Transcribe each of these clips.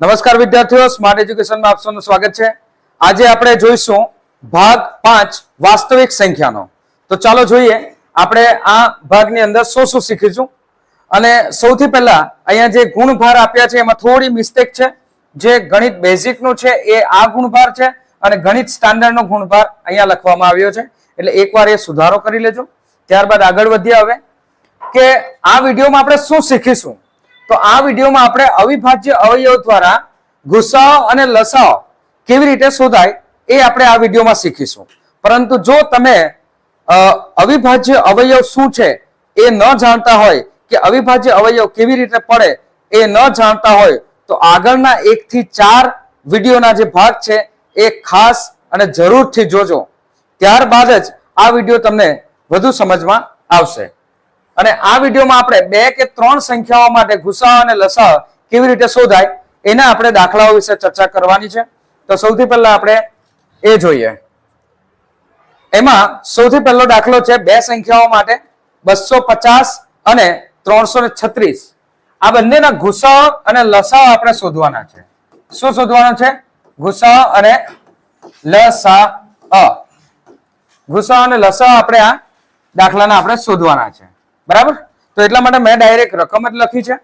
નમસ્કાર વિદ્યાર્થીઓ સ્માર્ટ એજ્યુકેશનમાં આપ સૌનું સ્વાગત છે. આજે આપણે જોઈશું ભાગ પાંચ, વાસ્તવિક સંખ્યાનો. તો ચાલો જોઈએ, આપણે આ ભાગની અંદર શું શું શીખીશું. અને સૌથી પહેલા અહીંયા જે ગુણભાર આપ્યા છે, એમાં થોડી મિસ્ટેક છે. જે ગણિત બેઝિકનું છે, એ આ ગુણભાર છે અને ગણિત સ્ટાન્ડર્ડનો ગુણભાર અહીંયા લખવામાં આવ્યો છે. એટલે એકવાર એ સુધારો કરી લેજો. ત્યારબાદ આગળ વધીએ હવે કે આ વિડીયોમાં આપણે શું શીખીશું. તો આ વિડીયોમાં આપણે અવિભાજ્ય અવયવ દ્વારા ગુસાઓ અને લસાઓ કેવી રીતે શોધાય એ આપણે આ વિડીયોમાં શીખીશું. પરંતુ જો તમે અવિભાજ્ય અવયવ શું છે એ ન જાણતા હોય કે અવિભાજ્ય અવયવ કેવી રીતે પડે એ ન જાણતા હોય, તો આગળના એક થી ચાર વિડીયોના જે ભાગ છે એ ખાસ અને જરૂરથી જોજો. ત્યારબાદ જ આ વીડિયો તમને વધુ સમજમાં આવશે. અને આ વિડીયોમાં આપણે બે કે ત્રણ સંખ્યાઓ માટે ગુસાઅ અને લસાઅ કેવી રીતે શોધાય એના આપણે દાખલાઓ વિશે ચર્ચા કરવાની છે. તો સૌથી પહેલા આપણે એ જોઈએ. એમાં સૌથી પહેલો દાખલો છે બે સંખ્યાઓ માટે બસો અને ત્રણસો આ બંનેના ગુસાઅ અને લસાઅ આપણે શોધવાના છે. શું શોધવાનો છે? ગુસા અને લસા ગુસાઅ અને લસાઅ આપણે આ દાખલાના આપણે શોધવાના છે. બરાબર? તો એટલા માટે મેં ડાયરેક્ટ રકમ જ લખી છે.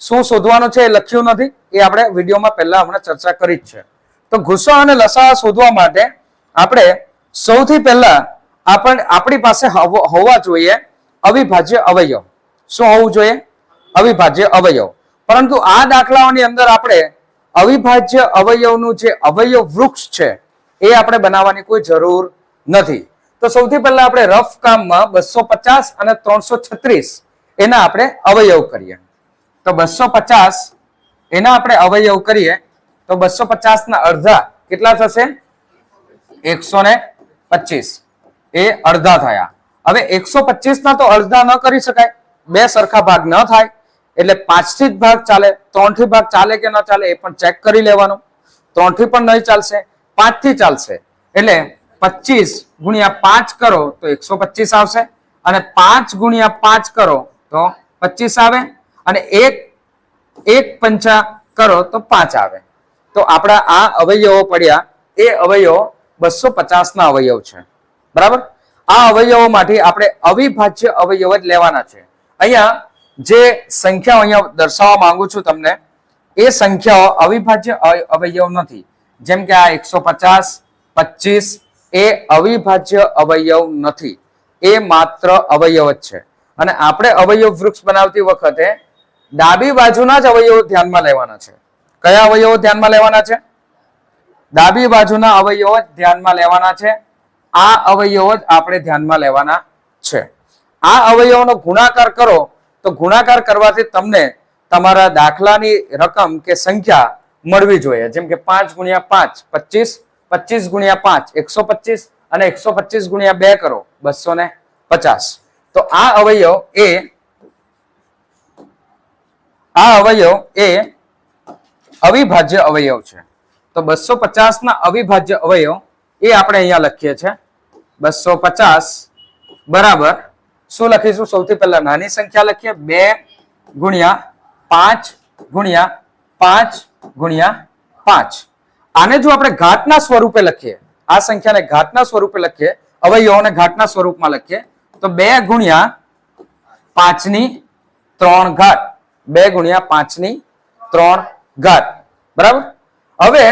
શું શોધવાનું છે એ લખ્યું નથી. એ આપણે વિડીયોમાં પહેલા હમણાં ચર્ચા કરી જ છે. તો ગુસ્સા અને લસા શોધવા માટે આપણે સૌથી પહેલા આપણ, આપણી પાસે હોવા જોઈએ અવિભાજ્ય અવયવ. શું હોવું જોઈએ? અવિભાજ્ય અવયવ. પરંતુ આ દાખલાઓની અંદર આપણે અવિભાજ્ય અવયવનું જે અવયવ વૃક્ષ છે, એ આપણે બનાવવાની કોઈ જરૂર નથી. તો સૌથી પહેલા આપણે રફ કામમાં બસો પચાસ અને ત્રણસો છત્રીસ એના આપણે અવયવ કરીએ. તો બસો પચાસ એના આપણે અવયવ કરીએ, તો બસો પચાસ ના અડધા કેટલા થશે? એકસો ને પચીસ. એ અડધા થયા. હવે એકસો પચીસ ના તો અડધા ન કરી શકાય. બે સરખા ભાગ ન થાય. એટલે પાંચથી જ ભાગ ચાલે ત્રણથી ભાગ ચાલે કે ન ચાલે એ પણ ચેક કરી લેવાનું. ત્રણથી પણ નહીં ચાલશે પાંચથી ચાલશે. એટલે પચીસ ગુણ્યા પાંચ કરો તો એકસો પચીસ આવશે. અને પાંચ ગુણ્યા પાંચ કરો તો પચીસ આવે. અને એક એક પંચા કરો તો પાંચ આવે. તો આપણા આ અવયવો પડ્યા, એ અવયવો બસો પચાસ ના અવયવ છે. બરાબર? આ અવયવો માટે આપણે અવિભાજ્ય અવયવ જ લેવાના છે. અહીંયા જે સંખ્યાઓ અહીંયા દર્શાવવા માંગુ છું તમને, એ સંખ્યાઓ અવિભાજ્ય અવયવ નથી. જેમ કે આ એકસો પચાસ, પચીસ એ અવિભાજ્ય અવયવ નથી. એ માત્ર અવયવ જ છે. અને આપણે અવયવ વૃક્ષ બનાવતી વખતે ડાબી બાજુના જ અવયવો ધ્યાનમાં લેવાના છે. કયા અવયવો ધ્યાનમાં લેવાના છે? ડાબી બાજુના અવયવો જ ધ્યાનમાં લેવાના છે. આ અવયવો જ આપણે ધ્યાનમાં લેવાના છે. આ અવયવોનો ગુણાકાર કરો તો ગુણાકાર કરવાથી તમને તમારા દાખલાની રકમ કે સંખ્યા મળવી જોઈએ. જેમ કે પાંચ ગુણ્યા પાંચ, પચીસ પચીસ ગુણ્યા પાંચ, એકસો પચીસ અને એકસો પચીસ ગુણ્યા બે કરો, બસો ને પચાસ. તો આ અવયવ એ, આ અવયવ એ અવિભાજ્ય અવયવ છે. તો બસો પચાસ ના અવિભાજ્ય અવયવ એ આપણે અહીંયા લખીએ છીએ. બસો પચાસ બરાબર, શું લખીશું? સૌથી પહેલા નાની સંખ્યા લખીએ. બે ગુણ્યા પાંચ ગુણ્યા પાંચ ગુણ્યા પાંચ. આને જો આપણે ઘાટના સ્વરૂપે લખીએ, આ સંખ્યાને ઘાટના સ્વરૂપે લખીએ, અવયવોને ઘાટના સ્વરૂપમાં લખીએ, તો બે ગુણ્યા પાંચની ત્રણ ઘાટ બે ગુણ્યા પાંચની ત્રણ ઘાત. બરાબર? હવે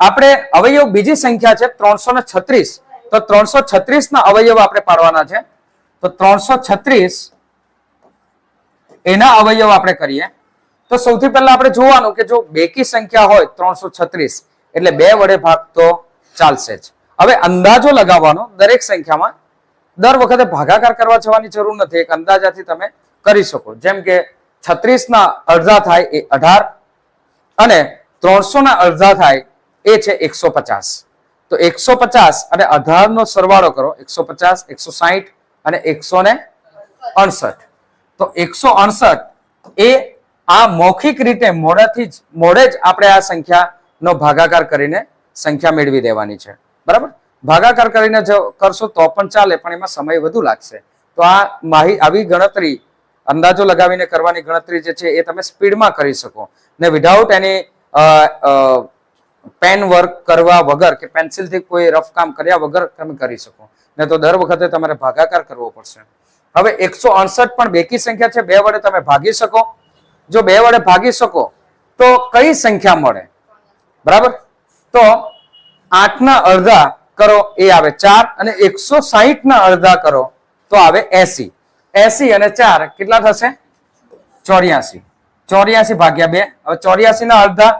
આપણે અવયવ બીજી સંખ્યા છે ત્રણસો ને છત્રીસ. તો ત્રણસો છત્રીસ ના અવયવ આપણે પાડવાના છે. તો ત્રણસો છત્રીસ એના અવયવ આપણે કરીએ. તો સૌથી પહેલા આપણે જોવાનું કે જો બેકી સંખ્યા હોય ત્રણસો છત્રીસ એટલે બે વડે ભાગ તો ચાલશે જ. હવે અંદાજો લગાવવાનો દરેક સંખ્યામાં દર વખતે ભાગાકાર કરવા જવાની જરૂર નથી. એક અંદાજાથી તમે કરી શકો. જેમ કે છત્રીસ ના અડધા થાય એ અઢાર અને ત્રણસો ના અડધા થાય એ છે એકસો પચાસ. તો એકસો પચાસ અને અઢાર નો સરવાળો કરો. એકસો પચાસ, એકસો સાહીઠ અને એકસો ને અડસઠ. તો એકસો અડસઠ એ આ મૌખિક રીતે મોડાથી જ મોડે જ આપણે આ સંખ્યાનો ભાગાકાર કરીને સંખ્યા મેળવી દેવાની છે. બરાબર? ભાગાકાર કરીને જો કરશો તો પણ ચાલે, પણ એમાં સમય વધુ લાગશે. તો આ માહી, આવી ગણતરી, અંદાજો લગાવીને કરવાની ગણતરી જે છે એ તમે સ્પીડમાં કરી શકો. ને વિધાઉટ એની પેન વર્ક કરવા વગર કે પેન્સિલથી કોઈ રફ કામ કર્યા વગર તમે કરી શકો. ને તો દર વખતે તમારે ભાગાકાર કરવો પડશે. હવે એકસો પણ બેકી સંખ્યા છે, બે વડે તમે ભાગી શકો. જો બે વડે ભાગી શકો, તો કઈ સંખ્યા મળે? બરાબર? તો આઠ ના અડધા કરો, એ આવે ચાર અને એકસો સાહીઠ ના અડધા કરો, તો આવે એસી. એસી અને ચાર કેટલા થશે? ચોર્યાસી. ચોર્યાસી ભાગ્યા બે. હવે ચોર્યાસી ના અડધા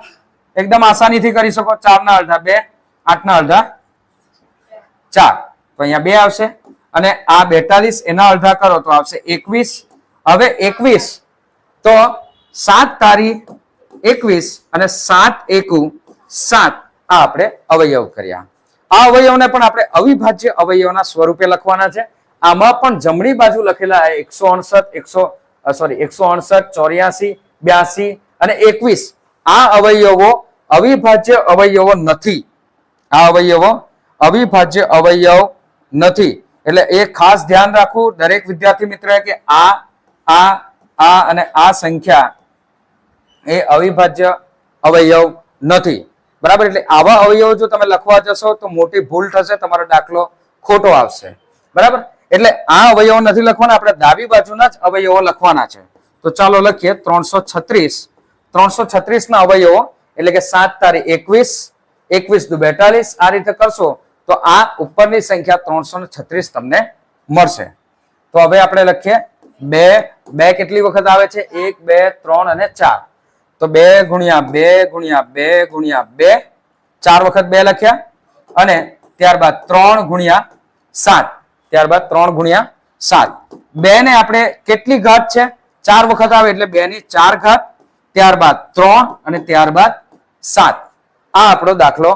એકદમ આસાનીથી કરી શકો. ચાર ના અડધા બે આઠ ના અડધા ચાર. તો અહીંયા બે આવશે અને આ બેતાલીસ, એના અડધા કરો તો આવશે એકવીસ. હવે એકવીસ, તો સાત તારી એકવીસ અને સાત એકુ સાત આ આપણે અવયવ કર્યા. આ અવયવને પણ આપણે અવિભાજ્ય અવયવના સ્વરૂપે લખવાના છે. આમાં પણ જમણી બાજુ લખેલા એકસો અડસઠ એકસો સોરી એકસો અડસઠ ચોર્યાસી, બ્યાસી અને એકવીસ. આ અવયવો અવિભાજ્ય અવયવો નથી. આ અવયવો અવિભાજ્ય અવયવ નથી. એટલે એ ખાસ ધ્યાન રાખવું દરેક વિદ્યાર્થી મિત્રએ કે આ આ આ અને આ સંખ્યા એ અવિભાજ્ય અવયવ નથી. બરાબર? એટલે આવા અવયવો જો તમે લખવા જશો તો મોટી ભૂલ થશે, તમારો દાખલો ખોટો આવશે. બરાબર? એટલે આ અવયવો નથી લખવાના, આપણે ડાબી બાજુના જ અવયવો લખવાના છે. તો ચાલો લખીએ ત્રણસો છત્રીસ. ત્રણસો ના અવયવો, એટલે કે સાત તારીખ એકવીસ એકવીસ દુ બેતાલીસ આ રીતે કરશો તો આ ઉપરની સંખ્યા ત્રણસો છત્રીસ તમને મળશે. તો હવે આપણે લખીએ બે બે કેટલી વખત આવે છે? એક, બે, ત્રણ અને ચાર. તો બે ગુણ્યા બે ગુણ્યા બે ગુણ્યા બે, ચાર વખત બે લખ્યા. અને ત્યારબાદ ત્રણ ગુણ્યા સાત. ત્યારબાદ ત્રણ ગુણ્યા સાત. બે ને આપણે કેટલી ઘાત છે? ચાર વખત આવે એટલે બે ની ચાર ઘાત. ત્યારબાદ ત્રણ અને ત્યારબાદ સાત. આ આપણો દાખલો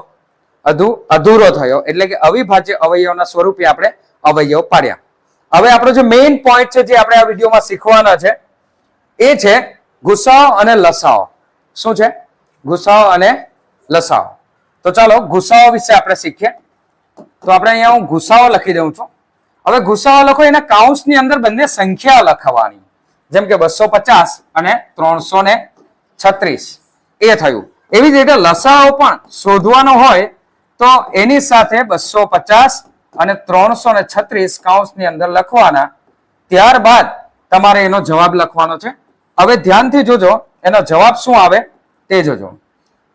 અધુ, અધૂરો થયો. એટલે કે અવિભાજ્ય અવયવના સ્વરૂપે આપણે અવયવ પાડ્યા. હવે આપણો જે મેઇન પોઈન્ટ છે જે આપણે આ વિડીયોમાં શીખવાના છે, એ છે ગુસાઓ અને લસાઓ. શું છે? ગુસાઓ અને લસાઓ. તો ચાલો ગુસાઓ વિશે આપણે શીખીએ. તો આપણે અહીંયા હું ગુસાઓ લખી દઉં છું. હવે ગુસાઓ લખો, એના કાઉન્સની અંદર બંને સંખ્યા લખવાની. જેમ કે બસો પચાસ અને ત્રણસો ને છત્રીસ. એ થયું. એવી જ રીતે લસાઓ પણ શોધવાનો હોય તો એની સાથે બસો પચાસ અને ત્રણસો ને છત્રીસ કાઉન્સની અંદર લખવાના. ત્યારબાદ તમારે એનો જવાબ લખવાનો છે. હવે ધ્યાનથી જોજો, એનો જવાબ શું આવે તે જોજો.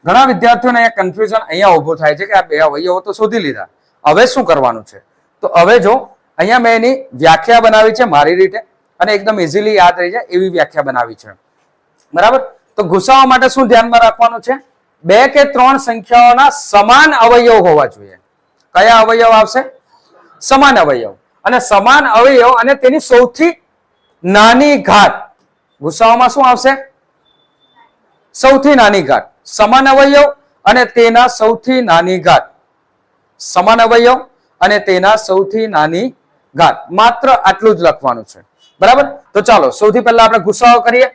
ઘણા વિદ્યાર્થીઓને અહીંયા કન્ફ્યુઝન અહીંયા ઊભું થાય છે કે આ બે અવયવો તો શોધી લીધા. હવે શું કરવાનું છે? તો હવે જો, અહીંયા મેં એની વ્યાખ્યા બનાવી છે મારી રીતે, અને એકદમ ઇઝીલી યાદ રહી જાય એવી વ્યાખ્યા બનાવી છે. બરાબર? તો ગુસાવા માટે શું ધ્યાનમાં રાખવાનું છે? બે કે ત્રણ સંખ્યાઓના સમાન અવયવ હોવા જોઈએ. કયા અવયવ આવશે? સમાન અવયવ. અને સમાન અવયવ અને તેની સૌથી નાની ઘાત. ગુસાઓમાં શું આવશે? સૌથી નાની ઘાત. સમાન અવયવ અને તેના સૌથી નાની ઘાત. સમાન અવયવ અને તેના સૌથી નાની ઘાત. માત્ર આટલું જ લખવાનું છે. બરાબર? તો ચાલો, સૌથી પહેલા આપણે ગુસાઓ કરીએ.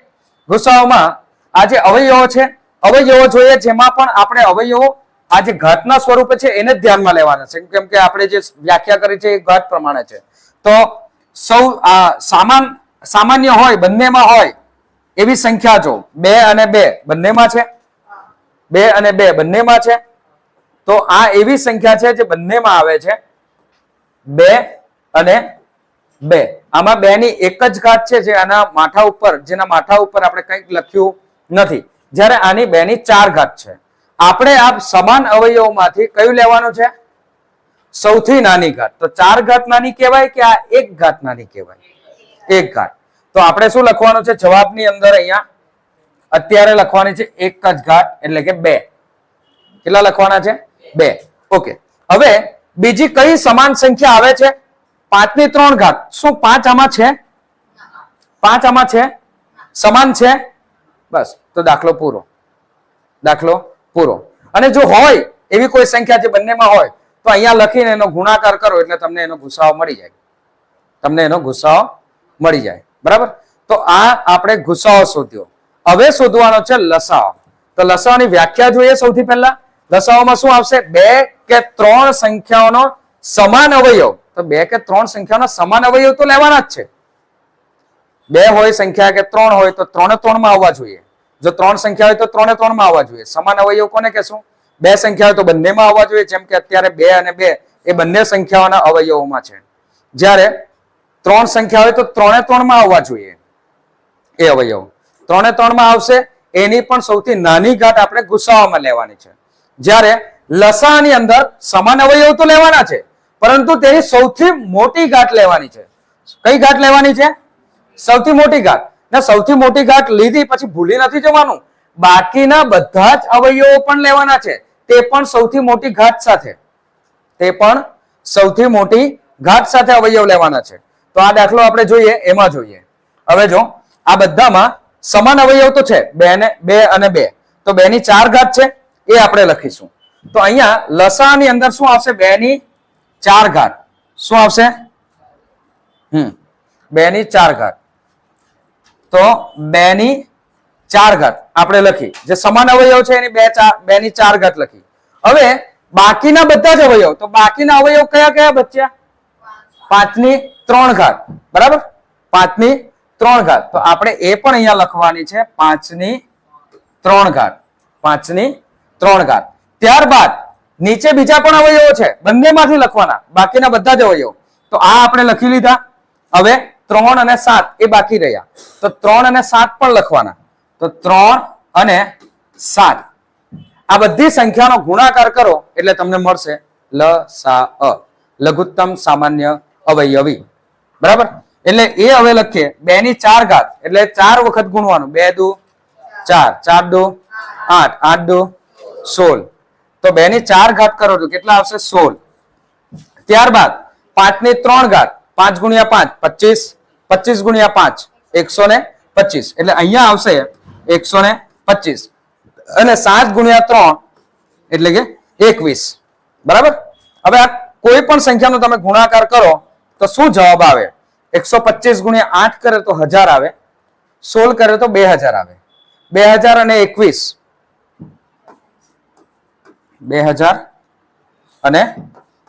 ગુસાઓમાં આ જે અવયવો છે, અવયવો જોઈએ જેમાં પણ આપણે અવયવો આ જે ઘાતના સ્વરૂપે છે એને ધ્યાનમાં લેવાના છે. કેમ કે આપણે જે વ્યાખ્યા કરી છે એ ઘાત પ્રમાણે છે. તો સૌ સામાન સામાન્ય હોય, બંનેમાં હોય, એવી સંખ્યા જો, બે અને બે, બંનેમાં છે? બે અને બે, બંનેમાં છે? તો આ એવી સંખ્યા છે જે બંનેમાં આવે છે. બે અને બે. આમાં બે ની એક જ ઘાત છે જે આના માથા ઉપર, જેના માથા ઉપર આપણે કંઈક લખ્યું નથી. જ્યારે આની બે ની ચાર ઘાત છે. આપણે આ સમાન અવયવોમાંથી કયું લેવાનું છે? સૌથી નાની ઘાત. તો ચાર ઘાત નાની કહેવાય કે આ એક ઘાત નાની કહેવાય? એક ઘાટ તો આપણે શું લખવાનું છે? જવાબની અંદર અહીંયા અત્યારે લખવાની છે એક જ ઘાટ એટલે કે બે. કેટલા લખવાના છે? બે. ઓકે હવે બીજી કઈ સમાન સંખ્યા આવે છે? પાંચની ત્રણ ઘાત. શું પાંચ આમાં છે? પાંચ આમાં છે? સમાન છે? બસ. તો દાખલો પૂરો. દાખલો પૂરો. અને જો હોય એવી કોઈ સંખ્યા જે બંનેમાં હોય, તો અહીંયા લખીને એનો ગુણાકાર કરો એટલે તમને એનો ગુસાઓ મળી જાય. તમને એનો ગુસાઓ મળી જાય. બરાબર? તો આ આપણે ગુસાઓ શોધ્યો. હવે શોધવાનો છે લસાઓ તો લસાઓની વ્યાખ્યા જોઈએ સૌથી પહેલા. લસાઓમાં શું આવશે? બે કે ત્રણ સંખ્યાઓનો સમાન અવયવ. તો બે કે ત્રણ સંખ્યાનો સમાન અવયવ તો લેવાના જ છે. બે હોય સંખ્યા કે ત્રણ હોય તો ત્રણે ત્રણમાં આવવા જોઈએ. જો ત્રણ સંખ્યા હોય તો ત્રણે ત્રણમાં આવવા જોઈએ. સમાન અવયવ કોને કહેશું? બે સંખ્યા હોય તો બંનેમાં આવવા જોઈએ. જેમ કે અત્યારે બે અને બે એ બંને સંખ્યાઓના અવયવોમાં છે. જ્યારે ત્રણ સંખ્યા હોય તો ત્રણે ત્રણમાં આવવા જોઈએ. એ અવયવ. ત્રણે ત્રણમાં આવશે, એની પણ સૌથી નાની ઘાટ આપણે ગુસાવામાં લેવાની છે. જ્યારે લસાની અંદર સમાન અવયવ તો લેવાના છે, પરંતુ તેની સૌથી મોટી ઘાટ લેવાની છે. કઈ ઘાટ લેવાની છે? સૌથી મોટી ઘાટ ને સૌથી મોટી ઘાટ લીધી પછી ભૂલી નથી જવાનું. બાકીના બધા જ અવયવો પણ લેવાના છે. તે પણ સૌથી મોટી ઘાટ સાથે. તે પણ સૌથી મોટી ઘાત સાથે અવયવ લેવાના છે. આ દાખલો આપણે જોઈએ, એમાં જોઈએ. હવે જો, આ બધામાં સમાન અવયવ તો છે, બે ને, બે અને બે. તો બે ની ચાર ઘાત છે, એ આપણે લખીશું. તો અહીંયા લસાની અંદર શું આવશે? બે ની ચાર ઘાત. શું આવશે? હમ બે ની ચાર ઘાત. તો બે ની ચાર ઘાત. આપણે લખી. જે સમાન અવયવ છે, એની બે ચાર બે ની ચાર ઘાત લખી. હવે બાકીના બધા જ અવયવ, તો બાકીના અવયવ કયા કયા બચ્યા? પાંચની ત્રણ ઘાત. બરાબર? પાંચની ત્રણ ઘાત. તો આપણે એ પણ અહીંયા લખવાની છે પાંચની ત્રણ ઘાત. પાંચની ત્રણ ઘાત. ત્યારબાદ નીચે બીજા પણ અવયવો છે. બંનેમાંથી લખવાના. બાકીના બધા જ અવયવો. તો આ આપણે લખી લીધા. હવે ત્રણ અને સાત એ બાકી રહ્યા. તો ત્રણ અને સાત પણ લખવાના. તો ત્રણ અને સાત. આ બધી સંખ્યાનો ગુણાકાર કરો એટલે તમને મળશે. લ, સા, અ. લઘુત્તમ સામાન્ય અવયવી. બરાબર? એટલે એ હવે લખીએ. બે ની ચાર ઘાત. એટલે ચાર વખત ગુણવાનું. બે દુ ચાર. ચાર દુ આઠ. આઠ દુ સોળ. તો બે ની ચાર ઘાત કરો તો કેટલા આવશે? સોળ. ત્યારબાદ પાંચની ત્રણ ઘાત. પાંચ ગુણ્યા પાંચ. પચીસ. પચીસ ગુણ્યા પાંચ. એકસો ને પચીસ. એટલે અહીંયા આવશે એકસો ને પચીસ. અને સાત ગુણ્યા ત્રણ એટલે કે એકવીસ. બરાબર? હવે આ કોઈ પણ સંખ્યાનો તમે ગુણાકાર કરો તો શું જવાબ આવે? એકસો પચીસ ગુણ્યા આઠ કરે તો હજાર આવે. સોળ કરે તો બે હજાર આવે. બે હજાર અને એકવીસ. બે હજાર અને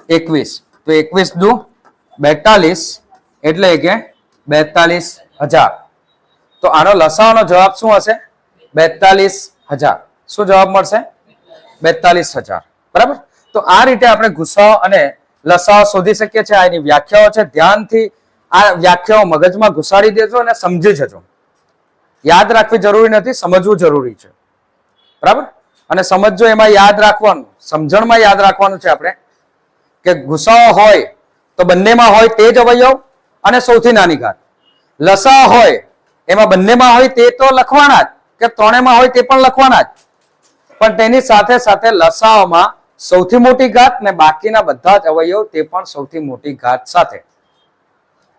એકવીસ. તો એકવીસ દુ બેતાલીસ એટલે કે બેતાલીસ હજાર. તો આનો લસાવાનો જવાબ શું હશે? બેતાલીસ હજાર. શું જવાબ મળશે? બેતાલીસ હજાર. બરાબર? તો આ રીતે આપણે ગુસાઓ અને લસાઓ શોધી શકીએ છીએ, આ એની વ્યાખ્યાઓ છે. ધ્યાનથી આ વ્યાખ્યાઓ મગજમાં ઘુસાડી દેજો અને સમજી જજો. યાદ રાખવી જરૂરી નથી, સમજવું જરૂરી છે. બરાબર? અને સમજજો, એમાં યાદ રાખવાનું, સમજણમાં યાદ રાખવાનું છે આપણે, કે ગુસાઓ હોય તો બંનેમાં હોય તે જ અવયવ અને સૌથી નાની ઘાત. લસા હોય, એમાં બંનેમાં હોય તે તો લખવાના જ, કે ત્રણેમાં હોય તે પણ લખવાના જ. પણ તેની સાથે સાથે લસાઓમાં સૌથી મોટી ઘાત ને બાકીના બધા જ અવયવ તે પણ સૌથી મોટી ઘાત સાથે.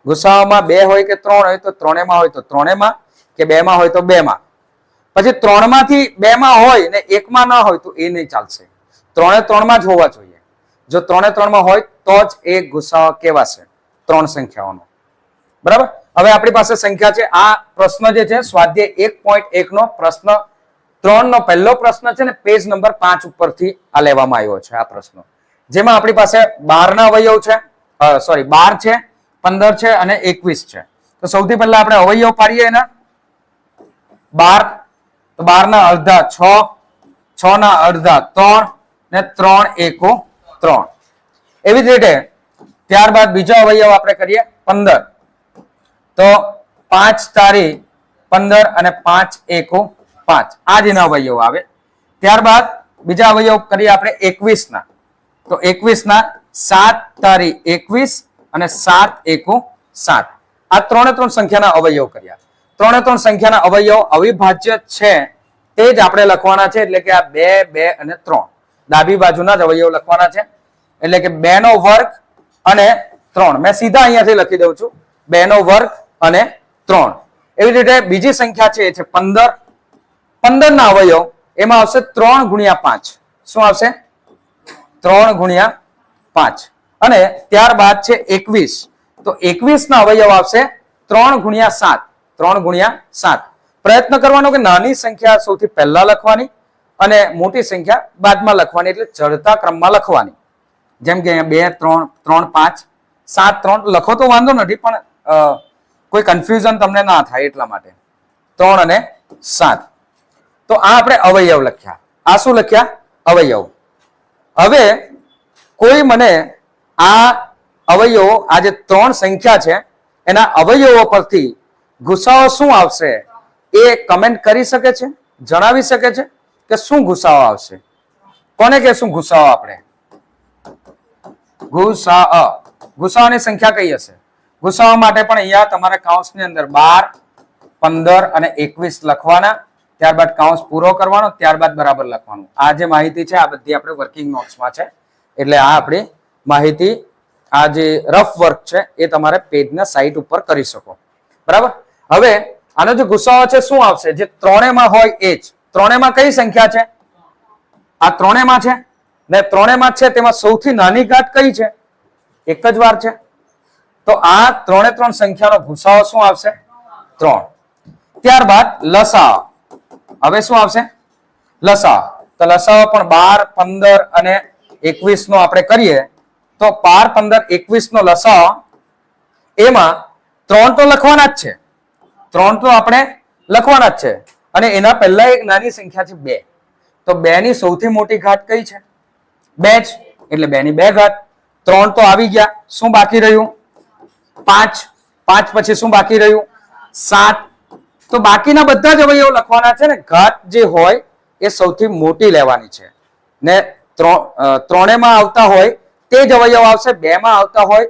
ગુસાઓમાં બે હોય કે ત્રણ હોય તો ત્રણેમાં હોય તો ત્રણેમાં કે બેમાં હોય તો બેમાં. પછી ત્રણમાંથી બેમાં હોય ને એકમાં ના હોય તો એ નહીં ચાલશે. ત્રણે ત્રણમાં જ હોવા જોઈએ. જો ત્રણે ત્રણમાં હોય તો જ એ ગુસાઓ કેવાશે ત્રણ સંખ્યાઓનો. બરાબર? હવે આપણી પાસે સંખ્યા છે. આ પ્રશ્ન જે છે, સ્વાધ્યાય એક પોઈન્ટ એક નો પ્રશ્ન ત્રણ નો પહેલો પ્રશ્ન છે ને પેજ નંબર પાંચ ઉપરથી આ લેવામાં આવ્યો છે આ પ્રશ્ન. જેમાં આપણી પાસે બાર ના અવયવ છે સોરી બાર છે, પંદર છે અને એકવીસ છે. તો સૌથી પહેલા આપણે અવયવ પાડીએ એના. બાર, તો બાર ના અડધા છ છ ના અડધા ત્રણ ને ત્રણ એકો ત્રણ. એવી જ રીતે ત્યારબાદ બીજો અવયવ આપણે કરીએ પંદર. તો પાંચ તારી પંદર અને પાંચ એકો પાંચ. આ જ એના અવયવ આવે. ત્યારબાદ બીજા અવયવ કરીએ આપણે એકવીસ ના તો એકવીસ ના સાત તારી એકવીસ અને સાત એકો સાત. આ ત્રણે ત્રણ સંખ્યાના અવયવ કર્યા. ત્રણે ત્રણ સંખ્યાના અવયવ અવિભાજ્ય છે તે જ આપણે લખવાના છે, એટલે કે આ બે બે અને ત્રણ. ડાબી બાજુના જ અવયવ લખવાના છે, એટલે કે બે નો વર્ગ અને ત્રણ. મેં સીધા અહીંયાથી લખી દઉં છું. બે નો વર્ગ અને ત્રણ. એવી રીતે બીજી સંખ્યા છે, એ છે પંદર પંદર ના અવયવ, એમાં આવશે ત્રણ ગુણ્યા પાંચ. શું આવશે? ત્રણ ગુણ્યા પાંચ. અને ત્યારબાદ છે એકવીસ. તો એકવીસ ના અવયવ આવશે ત્રણ ગુણ્યા સાત. ત્રણ ગુણ્યા સાત. પ્રયત્ન કરવાનો કે નાની સંખ્યા સૌથી પહેલા લખવાની અને મોટી સંખ્યા બાદમાં લખવાની, એટલે ચડતા ક્રમમાં લખવાની. જેમ કે અહીંયા બે, ત્રણ ત્રણ, પાંચ, સાત, ત્રણ, લખો તો વાંધો નથી, પણ કોઈ કન્ફ્યુઝન તમને ના થાય એટલા માટે. ત્રણ અને સાત. તો આ આપણે અવયવ લખ્યા. આ શું લખ્યા? અવયવ. હવે કોઈ મને આ અવયવો, આ જે ત્રણ સંખ્યા છે, એના અવયવો પરથી ગુસાઓ શું આવશે? એ કમેન્ટ કરી શકે છે, જણાવી શકે છે કે શું ગુસાઓ આવશે? કોને કહેશું ગુસાઓ આપણે? ગુસા ગુસાઓની સંખ્યા કઈ હશે? ગુસાઓ માટે પણ અહીંયા તમારે કાઉન્સની અંદર બાર, પંદર અને એકવીસ લખવાના. ત્યારબાદ કાઉન્સ પૂરો કરવાનો, ત્યારબાદ બરાબર લખવાનું. આ જે માહિતી છે, આ બધી આપણે વર્કિંગ નોટ્સમાં છે. એટલે આ આપણી માહિતી, આ જે રફ વર્ક છે, એ તમારે પેજના સાઇટ ઉપર કરી શકો. બરાબર? હવે, આનો જે ગુસાઓ છે, શું આવશે? જે ત્રણેમાં હોય એ જ. ત્રણેમાં કઈ સંખ્યા છે? આ ત્રણેમાં છે? ને ત્રણેમાં છે, તેમાં સૌથી નાની ઘાટ કઈ છે? એક જ વાર છે. તો આ ત્રણે ત્રણ સંખ્યાનો ભૂસાઓ શું આવશે? ત્રણ. ત્યારબાદ લસા હવે શું આવશે? લસા તો લસાઓ પણ બાર, પંદર અને એકવીસ નો આપણે કરીએ, તો બાર, પંદર એકવીસ નો લસા એમાં ત્રણ તો લખવાના જ છે. ત્રણ તો આપણે લખવાના જ છે. અને એના પહેલા એક નાની સંખ્યા છે બે. તો બે ની સૌથી મોટી ઘાત કઈ છે? બે જ. એટલે બે ની બે ઘાત. ત્રણ તો આવી ગયા. શું બાકી રહ્યું? પાંચ. પાંચ પછી શું બાકી રહ્યું? સાત. તો બાકીના બધા જ અવયવો લખવાના છે ને ઘાત જે હોય એ સૌથી મોટી લેવાની છે. ને ત્રણ અ, આવતા હોય તે જ અવયવ આવશે બે માં આવતા હોય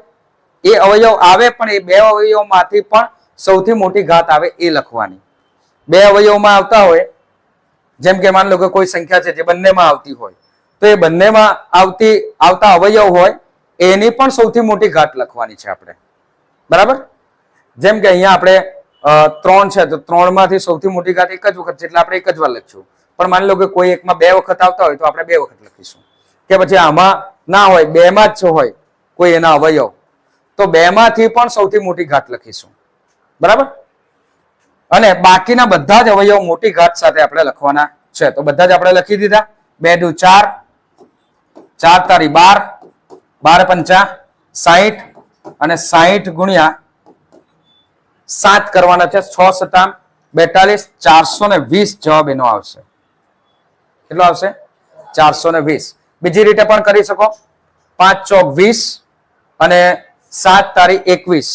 એ અવયવ આવે પણ એ બે અવયવમાંથી પણ સૌથી મોટી ઘાત આવે એ લખવાની. બે અવયવમાં આવતા હોય જેમ કે માની લો કે કોઈ સંખ્યા છે જે બંનેમાં આવતી હોય તો એ બંનેમાં આવતી આવતા અવયવ હોય એની પણ સૌથી મોટી ઘાત લખવાની છે આપણે. બરાબર? જેમ કે અહીંયા આપણે ત્રણ છે. તો ત્રણમાંથી સૌથી મોટી ઘાત એક જ વખત છે. એટલે આપણે એક જ વાર લખીશું. પણ માની લો કે કોઈ એકમાં બે વખત આવતા હોય તો આપણે બે વખત લખીશું. કે પછી આમાં ના હોય બે માં જ હોય, કોઈ એના અવયવ. તો બે માંથી પણ સૌથી મોટી ઘાત લખીશું. બરાબર? અને બાકીના બધા જ અવયવ મોટી ઘાત સાથે આપણે લખવાના છે. તો બધા જ આપણે લખી દીધા. બે દુ ચાર. ચાર તારી બાર. બાર પંચા સાહીઠ અને સાહીઠ ગુણ્યા સાત કરવાના છે છ સત્તા બેતાલીસ, ચારસો ને વીસ જવાબ એનો આવશે. કેટલો આવશે? ચારસો ને વીસ. બીજી રીતે પણ કરી શકો. પાંચ ચોક વીસ અને સાત તારીખ એકવીસ.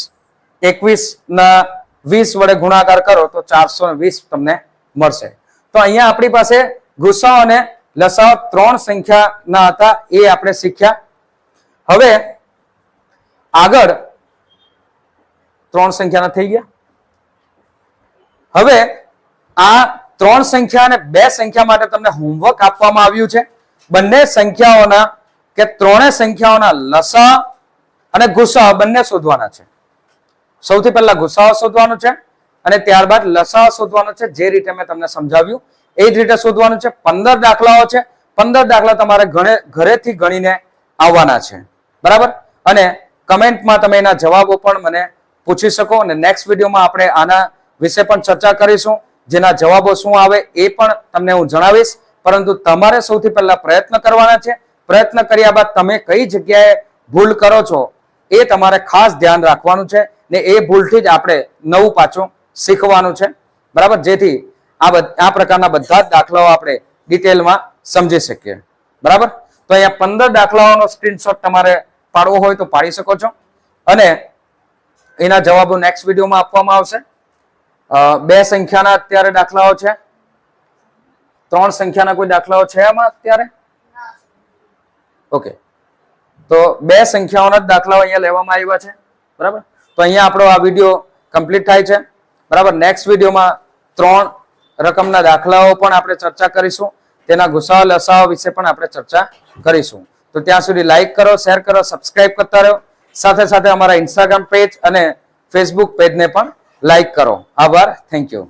એકવીસ ના વીસ વડે ગુણાકાર કરો તો ચારસો ને વીસ તમને મળશે. તો અહીંયા આપણી પાસે ગુસાઓ અને લસાઓ ત્રણ સંખ્યાના હતા, એ આપણે શીખ્યા. હવે આગળ ત્રણ સંખ્યાના થઈ ગયા. હવે આ ત્રણ સંખ્યા અને બે સંખ્યા માટે તમને હોમવર્ક આપવામાં આવ્યું છે. બંને સંખ્યાઓના કે ત્રણે સંખ્યાઓના લસા અને ગુસા બંને શોધવાના છે. સૌથી પહેલા ગુસાઓ શોધવાનો છે અને ત્યારબાદ લસા શોધવાનો છે. જે રીતે મેં તમને સમજાવ્યું, એ જ રીતે શોધવાનું છે. પંદર દાખલાઓ છે. પંદર દાખલા તમારે ઘણે ઘરેથી ગણીને આવવાના છે. બરાબર? અને કમેન્ટમાં તમે એના જવાબો પણ મને પૂછી શકો અને નેક્સ્ટ વિડીયોમાં આપણે આના વિશે પણ ચર્ચા કરીશું, જેના જવાબો શું આવે એ પણ તમને હું જણાવીશ. પરંતુ તમારે સૌથી પહેલા પ્રયત્ન કરવાના છે. પ્રયત્ન કર્યા બાદ તમે કઈ જગ્યાએ ભૂલ કરો છો એ તમારે ખાસ ધ્યાન રાખવાનું છે ને એ ભૂલથી જ આપણે નવું પાછું શીખવાનું છે. બરાબર? જેથી આ આ પ્રકારના બધા જ દાખલાઓ આપણે ડિટેલમાં સમજી શકીએ. બરાબર? તો અહીંયા પંદર દાખલાઓનો સ્ક્રીનશોટ તમારે પાડવો હોય તો પાડી શકો છો. અને એના જવાબો નેક્સ્ટ વિડીયોમાં આપવામાં આવશે. બે સંખ્યાના અત્યારે દાખલાઓ છે. ત્રણ સંખ્યાના કોઈ દાખલાઓ છે આમાં અત્યારે? ઓકે તો બે સંખ્યાઓના જ દાખલાઓ અહીંયા લેવામાં આવ્યા છે. બરાબર? તો અહીંયા આપણો આ વીડિયો કમ્પ્લીટ થાય છે. બરાબર? નેક્સ્ટ વિડીયોમાં ત્રણ રકમના દાખલાઓ પણ આપણે ચર્ચા કરીશું. તેના ગુસાઓ લસાઓ વિશે પણ આપણે ચર્ચા કરીશું. તો ત્યાં સુધી લાઇક કરો શેર કરો સબસ્ક્રાઇબ કરતા રહો. સાથે સાથે અમારા ઇન્સ્ટાગ્રામ પેજ અને ફેસબુક પેજને પણ લાઈક કરો. આભાર. Thank you